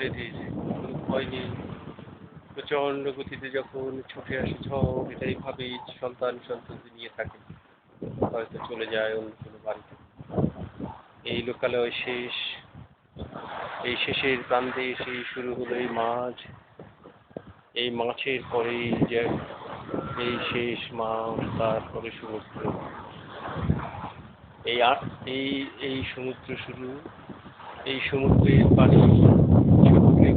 এদের? কোনো ভয় নেই। প্রচণ্ড গতিতে যখন ছুটে আসে ঝড় এটা এইভাবেই সন্তান সন্ততি নিয়ে থাকে। হয়তো চলে যায় অন্য কোনো বাড়িতে। এই লোকালয় শেষ। এই শেষের প্রান্তে এসে শুরু হলো এই মাছ। এই মাছের পরে যে এই শেষ মাছ, তারপরে সমুদ্র। এই এই এই সমুদ্র শুরু। এই সমুদ্রের পানি সমুদ্রে